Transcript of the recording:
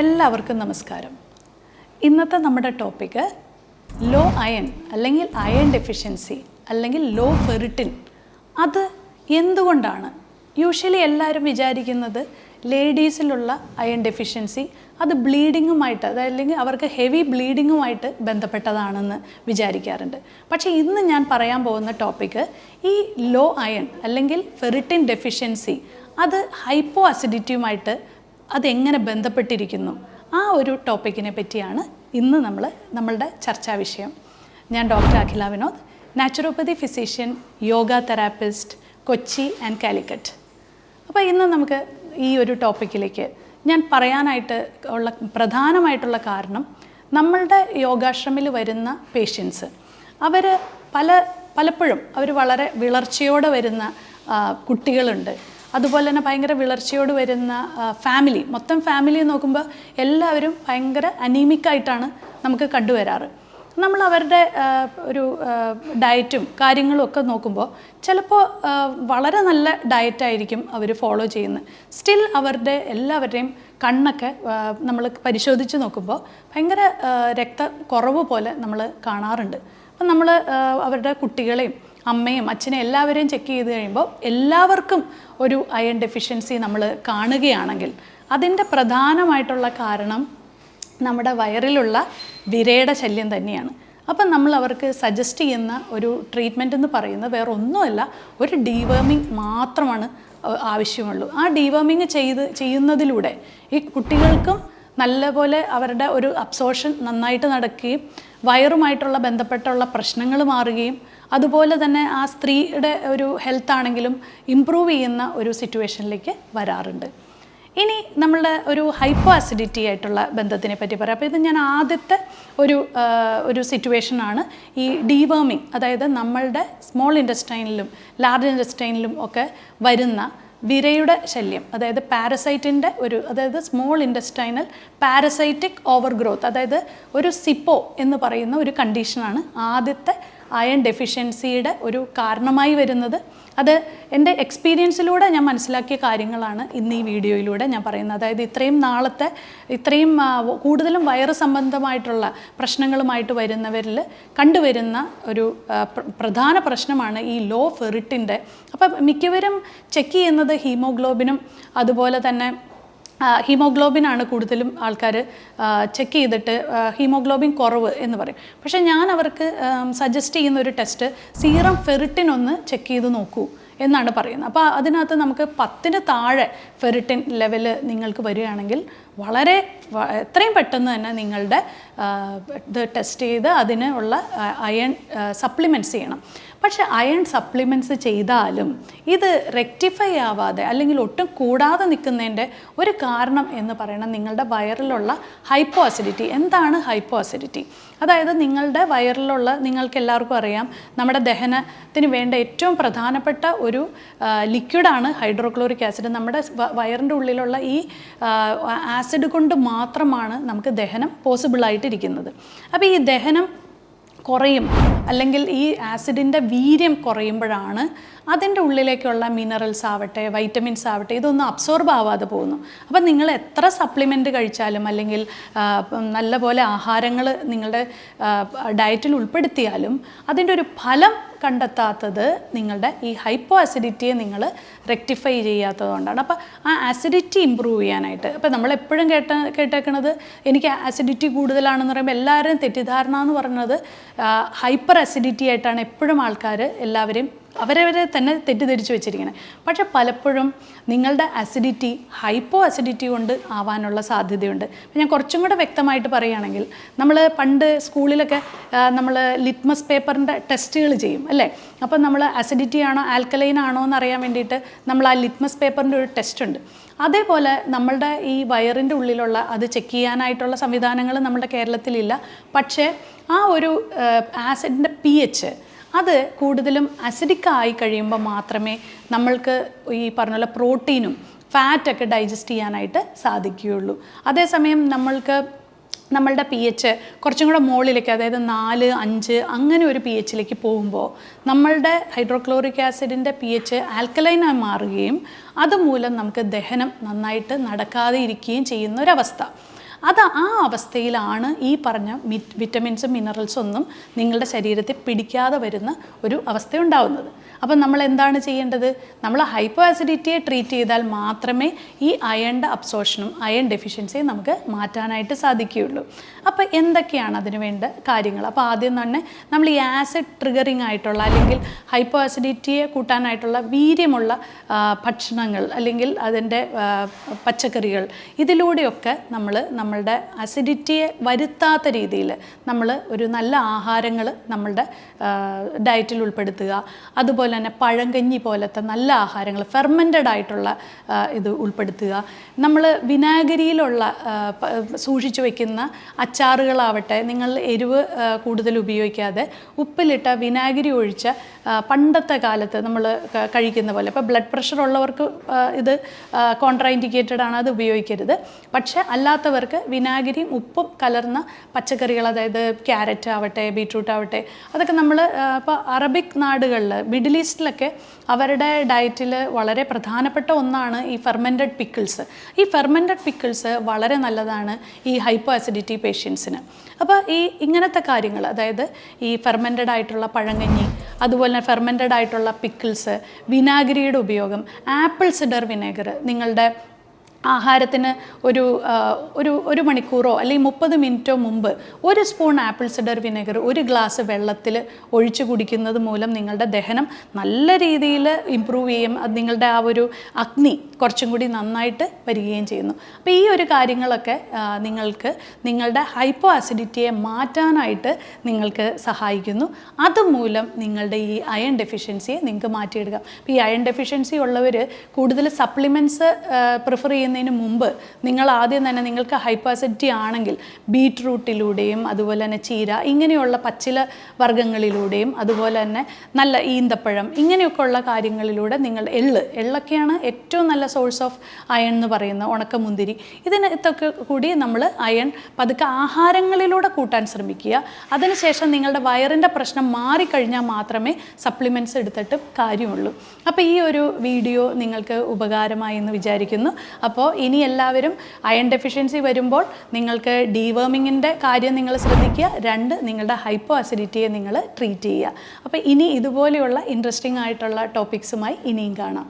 എല്ലാവർക്കും നമസ്കാരം. ഇന്നത്തെ നമ്മുടെ ടോപ്പിക്ക് ലോ അയൺ അല്ലെങ്കിൽ അയൺ ഡെഫിഷ്യൻസി അല്ലെങ്കിൽ ലോ ഫെറിറ്റിൻ അത് എന്തുകൊണ്ടാണ്? യൂഷ്വലി എല്ലാവരും വിചാരിക്കുന്നത് ലേഡീസിലുള്ള അയൺ ഡെഫിഷ്യൻസി അത് ബ്ലീഡിങ്ങുമായിട്ട് അതല്ലെങ്കിൽ അവർക്ക് ഹെവി ബ്ലീഡിങ്ങുമായിട്ട് ബന്ധപ്പെട്ടതാണെന്ന് വിചാരിക്കാറുണ്ട്. പക്ഷേ ഇന്ന് ഞാൻ പറയാൻ പോകുന്ന ടോപ്പിക്ക് ഈ ലോ അയൺ അല്ലെങ്കിൽ ഫെറിറ്റിൻ ഡെഫിഷ്യൻസി അത് ഹൈപ്പോ അസിഡിറ്റിയുമായിട്ട് അതെങ്ങനെ ബന്ധപ്പെട്ടിരിക്കുന്നു? ആ ഒരു ടോപ്പിക്കിനെ പറ്റിയാണ് ഇന്ന് നമ്മൾ നമ്മളുടെ ചർച്ചാ വിഷയം. ഞാൻ doctor Akhila Vinod naturopathy physician yoga therapist Kochi and Calicut. അപ്പോൾ ഇന്ന് നമുക്ക് ഈ ഒരു ടോപ്പിക്കിലേക്ക് ഞാൻ പറയാനായിട്ട് ഉള്ള പ്രധാനമായിട്ടുള്ള കാരണം നമ്മളുടെ യോഗാശ്രമിൽ വരുന്ന പേഷ്യൻസ്. അവർ പല പലപ്പോഴും അവർ വളരെ വിളർച്ചയോടെ വരുന്ന കുട്ടികളുണ്ട്. അതുപോലെ തന്നെ ഭയങ്കര വിളർച്ചയോട് വരുന്ന ഫാമിലി മൊത്തം ഫാമിലി നോക്കുമ്പോൾ എല്ലാവരും ഭയങ്കര അനീമിക്കായിട്ടാണ് നമുക്ക് കണ്ടുവരാറ്. നമ്മൾ അവരുടെ ഒരു ഡയറ്റും കാര്യങ്ങളും ഒക്കെ നോക്കുമ്പോൾ ചിലപ്പോൾ വളരെ നല്ല ഡയറ്റായിരിക്കും അവർ ഫോളോ ചെയ്യുന്നത്. സ്റ്റിൽ അവരുടെ എല്ലാവരുടെയും കണ്ണൊക്കെ നമ്മൾ പരിശോധിച്ച് നോക്കുമ്പോൾ ഭയങ്കര രക്തക്കുറവ് പോലെ നമ്മൾ കാണാറുണ്ട്. അപ്പം നമ്മൾ അവരുടെ കുട്ടികളെയും അമ്മയും അച്ഛനെയും എല്ലാവരെയും ചെക്ക് ചെയ്ത് കഴിയുമ്പോൾ എല്ലാവർക്കും ഒരു അയൺ ഡെഫിഷ്യൻസി നമ്മൾ കാണുകയാണെങ്കിൽ അതിന്റെ പ്രധാനമായിട്ടുള്ള കാരണം നമ്മുടെ വയറിലുള്ള വിരയുടെ ശല്യം തന്നെയാണ്. അപ്പം നമ്മൾ അവർക്ക് സജസ്റ്റ് ചെയ്യുന്ന ഒരു ട്രീറ്റ്മെന്റ് എന്ന് പറയുന്നത് വേറെ ഒന്നുമല്ല ഒരു ഡീവേമിങ് മാത്രമാണ് ആവശ്യമുള്ളൂ. ആ ഡീവേമിങ് ചെയ്ത് ചെയ്യുന്നതിലൂടെ ഈ കുട്ടികൾക്കും നല്ലപോലെ അവരുടെ ഒരു അബ്സോർഷൻ നന്നായിട്ട് നടക്കുകയും വയറുമായിട്ടുള്ള ബന്ധപ്പെട്ടുള്ള പ്രശ്നങ്ങൾ മാറുകയും അതുപോലെ തന്നെ ആ സ്ത്രീയുടെ ഒരു ഹെൽത്ത് ആണെങ്കിലും ഇമ്പ്രൂവ് ചെയ്യുന്ന ഒരു സിറ്റുവേഷനിലേക്ക് വരാറുണ്ട്. ഇനി നമ്മളുടെ ഒരു ഹൈപ്പോ അസിഡിറ്റി ആയിട്ടുള്ള ബന്ധത്തിനെ പറ്റി പറയാം. അപ്പോൾ ഇത് ഞാൻ ആദ്യത്തെ ഒരു ഒരു സിറ്റുവേഷനാണ് ഈ ഡീവേമിങ് അതായത് നമ്മളുടെ സ്മോൾ ഇൻഡസ്ട്രൈനിലും ലാർജ് ഇൻഡസ്ട്രൈനിലും ഒക്കെ വരുന്ന വിരയുടെ ശല്യം അതായത് പാരസൈറ്റിന്റെ ഒരു അതായത് small intestinal parasitic overgrowth അതായത് ഒരു സിപ്പോ എന്ന് പറയുന്ന ഒരു കണ്ടീഷനാണ് ആദ്യത്തെ അയൺ ഡെഫിഷ്യൻസിയുടെ ഒരു കാരണമായി വരുന്നത്. അത് എന്റെ എക്സ്പീരിയൻസിലൂടെ ഞാൻ മനസ്സിലാക്കിയ കാര്യങ്ങളാണ് ഇന്ന് ഈ വീഡിയോയിലൂടെ ഞാൻ പറയുന്നത്. അതായത് ഇത്രയും നാളത്തെ ഇത്രയും കൂടുതലും വയറ് സംബന്ധമായിട്ടുള്ള പ്രശ്നങ്ങളുമായിട്ട് വരുന്നവരിൽ കണ്ടുവരുന്ന ഒരു പ്രധാന പ്രശ്നമാണ് ഈ ലോ ഫെറിറ്റിന്റെ അപ്പം മിക്കവരും ചെക്ക് ചെയ്യുന്നത് ഹീമോഗ്ലോബിനും അതുപോലെ തന്നെ ഹീമോഗ്ലോബിൻ ആണ് കൂടുതലും ആൾക്കാർ ചെക്ക് ചെയ്തിട്ട് ഹീമോഗ്ലോബിൻ കുറവ് എന്ന് പറയും. പക്ഷേ ഞാൻ അവർക്ക് സജസ്റ്റ് ചെയ്യുന്ന ഒരു ടെസ്റ്റ് സീറം ഫെറിറ്റിൻ ഒന്ന് ചെക്ക് ചെയ്ത് നോക്കൂ എന്നാണ് പറയുന്നത്. അപ്പോൾ അതിനകത്ത് നമുക്ക് പത്തിന് താഴെ ഫെറിറ്റിൻ ലെവൽ നിങ്ങൾക്ക് വരികയാണെങ്കിൽ വളരെ എത്രയും പെട്ടെന്ന് തന്നെ നിങ്ങളുടെ ഇത് ടെസ്റ്റ് ചെയ്ത് അതിന് ഉള്ള അയൺ സപ്ലിമെന്റ്സ് ചെയ്യണം. പക്ഷേ അയൺ സപ്ലിമെന്റ്സ് ചെയ്താലും ഇത് റെക്ടിഫൈ ആവാതെ അല്ലെങ്കിൽ ഒട്ടും കൂടാതെ നിൽക്കുന്നതിന്റെ ഒരു കാരണം എന്ന് പറയുന്നത് നിങ്ങളുടെ വയറിലുള്ള ഹൈപ്പോ അസിഡിറ്റി. എന്താണ് ഹൈപ്പോ അസിഡിറ്റി? അതായത് നിങ്ങളുടെ വയറിലുള്ള നിങ്ങൾക്ക് എല്ലാവർക്കും അറിയാം നമ്മുടെ ദഹനത്തിന് വേണ്ട ഏറ്റവും പ്രധാനപ്പെട്ട ഒരു ലിക്വിഡാണ് ഹൈഡ്രോക്ലോറിക് ആസിഡ്. നമ്മുടെ വയറിന്റെ ഉള്ളിലുള്ള ഈ കൊണ്ട് മാത്രമാണ് നമുക്ക് ദഹനം പോസിബിളായിട്ടിരിക്കുന്നത് അപ്പോൾ ഈ ദഹനം കുറയും. അല്ലെങ്കിൽ ഈ ആസിഡിന്റെ വീര്യം കുറയുമ്പോഴാണ് അതിന്റെ ഉള്ളിലേക്കുള്ള മിനറൽസ് ആവട്ടെ വൈറ്റമിൻസ് ആവട്ടെ ഇതൊന്നും അബ്സോർബ് ആവാതെ പോകുന്നു. അപ്പം നിങ്ങൾ എത്ര സപ്ലിമെന്റ് കഴിച്ചാലും അല്ലെങ്കിൽ നല്ലപോലെ ആഹാരങ്ങൾ നിങ്ങളുടെ ഡയറ്റിൽ ഉൾപ്പെടുത്തിയാലും അതിന്റെ ഒരു ഫലം കണ്ടെത്താത്തത് നിങ്ങളുടെ ഈ ഹൈപ്പോ ആസിഡിറ്റിയെ നിങ്ങൾ റെക്ടിഫൈ ചെയ്യാത്തതുകൊണ്ടാണ് അപ്പോൾ ആ ആസിഡിറ്റി ഇമ്പ്രൂവ് ചെയ്യാനായിട്ട്. അപ്പോൾ നമ്മൾ എപ്പോഴും കേട്ട കേട്ടേക്കണത് എനിക്ക് ആസിഡിറ്റി കൂടുതലാണെന്ന് പറയുമ്പോൾ എല്ലാവരും തെറ്റിദ്ധാരണ എന്ന് പറയുന്നത് ഹൈപ്പർ അസിഡിറ്റി ആയിട്ടാണ് എപ്പോഴും ആൾക്കാർ എല്ലാവരെയും അവരവരെ തന്നെ തെറ്റിദ്ധരിച്ച് വെച്ചിരിക്കുന്നത് പക്ഷെ പലപ്പോഴും നിങ്ങളുടെ അസിഡിറ്റി ഹൈപ്പോ അസിഡിറ്റി കൊണ്ട് ആവാനുള്ള സാധ്യതയുണ്ട്. ഞാൻ കുറച്ചും കൂടെ വ്യക്തമായിട്ട് പറയുകയാണെങ്കിൽ നമ്മൾ പണ്ട് സ്കൂളിലൊക്കെ നമ്മൾ ലിറ്റ്മസ് പേപ്പറിന്റെ ടെസ്റ്റുകൾ ചെയ്യും അല്ലേ? അപ്പം നമ്മൾ അസിഡിറ്റി ആണോ ആൽക്കലൈൻ ആണോ എന്ന് അറിയാൻ വേണ്ടിയിട്ട് നമ്മൾ ആ ലിറ്റ്മസ് പേപ്പറിന്റെ ഒരു ടെസ്റ്റ് ഉണ്ട്. അതേപോലെ നമ്മളുടെ ഈ വയറിന്റെ ഉള്ളിലുള്ള അത് ചെക്ക് ചെയ്യാനായിട്ടുള്ള സംവിധാനങ്ങൾ നമ്മുടെ കേരളത്തിലില്ല. പക്ഷേ ആ ഒരു ആസിഡിന്റെ പി എച്ച് അത് കൂടുതലും അസിഡിക് ആയി കഴിയുമ്പോൾ മാത്രമേ നമ്മൾക്ക് ഈ പറഞ്ഞ പോലെ പ്രോട്ടീനും ഫാറ്റൊക്കെ ഡൈജസ്റ്റ് ചെയ്യാനായിട്ട് സാധിക്കുകയുള്ളൂ. അതേസമയം നമ്മൾക്ക് നമ്മളുടെ പി എച്ച് കുറച്ചും കൂടെ മുകളിലേക്ക് അതായത് നാല് അഞ്ച് അങ്ങനെ ഒരു പി എച്ചിലേക്ക് പോകുമ്പോൾ നമ്മളുടെ ഹൈഡ്രോക്ലോറിക് ആസിഡിന്റെ പി എച്ച് ആൽക്കലൈനായി മാറുകയും അതുമൂലം നമുക്ക് ദഹനം നന്നായിട്ട് നടക്കാതെ ഇരിക്കുകയും ചെയ്യുന്ന ഒരവസ്ഥ. അത് ആ അവസ്ഥയിലാണ് ഈ പറഞ്ഞ വിറ്റമിൻസും മിനറൽസും ഒന്നും നിങ്ങളുടെ ശരീരത്തിൽ പിടിക്കാതെ വരുന്ന ഒരു അവസ്ഥ ഉണ്ടാവുന്നത് അപ്പം നമ്മൾ എന്താണ് ചെയ്യേണ്ടത്? നമ്മൾ ഹൈപ്പോ ആസിഡിറ്റിയെ ട്രീറ്റ് ചെയ്താൽ മാത്രമേ ഈ അയണിന്റെ അബ്സോർഷനും അയൺ ഡെഫിഷ്യൻസിയും നമുക്ക് മാറ്റാനായിട്ട് സാധിക്കുകയുള്ളൂ. അപ്പോൾ എന്തൊക്കെയാണ് അതിന് വേണ്ട കാര്യങ്ങൾ? അപ്പോൾ ആദ്യം തന്നെ നമ്മൾ ഈ ആസിഡ് ട്രിഗറിങ് ആയിട്ടുള്ള അല്ലെങ്കിൽ ഹൈപ്പോ ആസിഡിറ്റിയെ കൂട്ടാനായിട്ടുള്ള വീര്യമുള്ള ഭക്ഷണങ്ങൾ അല്ലെങ്കിൽ അതിന്റെ പച്ചക്കറികൾ ഇതിലൂടെയൊക്കെ നമ്മൾ നമ്മൾ നമ്മളുടെ അസിഡിറ്റിയെ വരുത്താത്ത രീതിയിൽ നമ്മൾ ഒരു നല്ല ആഹാരങ്ങൾ നമ്മളുടെ ഡയറ്റിൽ ഉൾപ്പെടുത്തുക. അതുപോലെ തന്നെ പഴങ്കഞ്ഞി പോലത്തെ നല്ല ആഹാരങ്ങൾ ഫെർമെന്റഡ് ആയിട്ടുള്ള ഇത് ഉൾപ്പെടുത്തുക. നമ്മൾ വിനാഗിരിയിലുള്ള സൂക്ഷിച്ചു വയ്ക്കുന്ന അച്ചാറുകളാവട്ടെ നിങ്ങൾ എരിവ് കൂടുതൽ ഉപയോഗിക്കാതെ ഉപ്പിലിട്ട വിനാഗിരി ഒഴിച്ച പണ്ടത്തെ കാലത്ത് നമ്മൾ കഴിക്കുന്ന പോലെ. ഇപ്പോൾ ബ്ലഡ് പ്രഷർ ഉള്ളവർക്ക് ഇത് കോൺട്രാ ഇൻഡിക്കേറ്റഡ് ആണ് അത് ഉപയോഗിക്കരുത്. പക്ഷേ അല്ലാത്തവർക്ക് വിനാഗിരിയും ഉപ്പും കലർന്ന പച്ചക്കറികൾ അതായത് ക്യാരറ്റ് ആവട്ടെ ബീട്രൂട്ട് ആവട്ടെ അതൊക്കെ നമ്മൾ ഇപ്പോൾ അറബിക് നാടുകളിൽ മിഡിൽ ഈസ്റ്റിലൊക്കെ അവരുടെ ഡയറ്റിൽ വളരെ പ്രധാനപ്പെട്ട ഒന്നാണ് ഈ ഫെർമെന്റഡ് പിക്കിൾസ് ഈ ഫെർമെന്റഡ് പിക്കിൾസ് വളരെ നല്ലതാണ് ഈ ഹൈപ്പോ അസിഡിറ്റി പേഷ്യൻസിന് അപ്പോൾ ഈ ഇങ്ങനത്തെ കാര്യങ്ങൾ അതായത് ഈ ഫെർമെന്റഡ് ആയിട്ടുള്ള പഴങ്കഞ്ഞി അതുപോലെ തന്നെ ഫെർമെന്റഡ് ആയിട്ടുള്ള പിക്കിൾസ് വിനാഗിരിയുടെ ഉപയോഗം ആപ്പിൾ സിഡർ വിനേഗർ നിങ്ങളുടെ ആഹാരത്തിന് ഒരു ഒരു ഒരു മണിക്കൂറോ അല്ലെങ്കിൽ മുപ്പത് മിനിറ്റോ മുമ്പ് ഒരു സ്പൂൺ ആപ്പിൾ സിഡർ വിനെഗർ ഒരു ഗ്ലാസ് വെള്ളത്തിൽ ഒഴിച്ചു കുടിക്കുന്നത് മൂലം നിങ്ങളുടെ ദഹനം നല്ല രീതിയിൽ ഇമ്പ്രൂവ് ചെയ്യും. അത് നിങ്ങളുടെ ആ ഒരു അഗ്നി കുറച്ചും കൂടി നന്നായിട്ട് വരികയും ചെയ്യുന്നു. അപ്പോൾ ഈ ഒരു കാര്യങ്ങളൊക്കെ നിങ്ങൾക്ക് നിങ്ങളുടെ ഹൈപ്പോ ആസിഡിറ്റിയെ മാറ്റാനായിട്ട് നിങ്ങൾക്ക് സഹായിക്കുന്നു. അതുമൂലം നിങ്ങളുടെ ഈ അയൺ ഡെഫിഷ്യൻസിയെ നിങ്ങൾക്ക് മാറ്റിയെടുക്കാം. അപ്പോൾ ഈ അയൺ ഡെഫിഷ്യൻസി ഉള്ളവർ കൂടുതൽ സപ്ലിമെന്റ്സ് പ്രിഫർ ചെയ്യുന്നതിന് മുമ്പ് നിങ്ങൾ ആദ്യം തന്നെ നിങ്ങൾക്ക് ഹൈപ്പാസിറ്റി ആണെങ്കിൽ ബീട്രൂട്ടിലൂടെയും അതുപോലെ തന്നെ ചീര ഇങ്ങനെയുള്ള പച്ചില വർഗങ്ങളിലൂടെയും അതുപോലെ തന്നെ നല്ല ഈന്തപ്പഴം ഇങ്ങനെയൊക്കെ ഉള്ള കാര്യങ്ങളിലൂടെ നിങ്ങൾ എള്ള്. എള്ളൊക്കെയാണ് ഏറ്റവും നല്ല സോഴ്സ് ഓഫ് അയൺ എന്ന് പറയുന്നത് ഉണക്കമുന്തിരി. ഇതിനകത്തൊക്കെ കൂടി നമ്മൾ അയൺ പതുക്കെ ആഹാരങ്ങളിലൂടെ കൂട്ടാൻ ശ്രമിക്കുക. അതിനുശേഷം നിങ്ങളുടെ വയറിന്റെ പ്രശ്നം മാറിക്കഴിഞ്ഞാൽ മാത്രമേ സപ്ലിമെന്റ്സ് എടുത്തിട്ട് കാര്യമുള്ളൂ. അപ്പോൾ ഈ ഒരു വീഡിയോ നിങ്ങൾക്ക് ഉപകാരമായി എന്ന് വിചാരിക്കുന്നു. അപ്പോൾ ഇനി എല്ലാവരും അയൺ ഡെഫിഷ്യൻസി വരുമ്പോൾ നിങ്ങൾക്ക് ഡീവേമിങ്ങിന്റെ കാര്യം നിങ്ങൾ ശ്രദ്ധിക്കുക. രണ്ട് നിങ്ങളുടെ ഹൈപ്പോ അസിഡിറ്റിയെ നിങ്ങൾ ട്രീറ്റ് ചെയ്യുക. അപ്പോൾ ഇനി ഇതുപോലെയുള്ള ഇൻട്രസ്റ്റിംഗ് ആയിട്ടുള്ള ടോപ്പിക്സുമായി ഇനിയും കാണാം.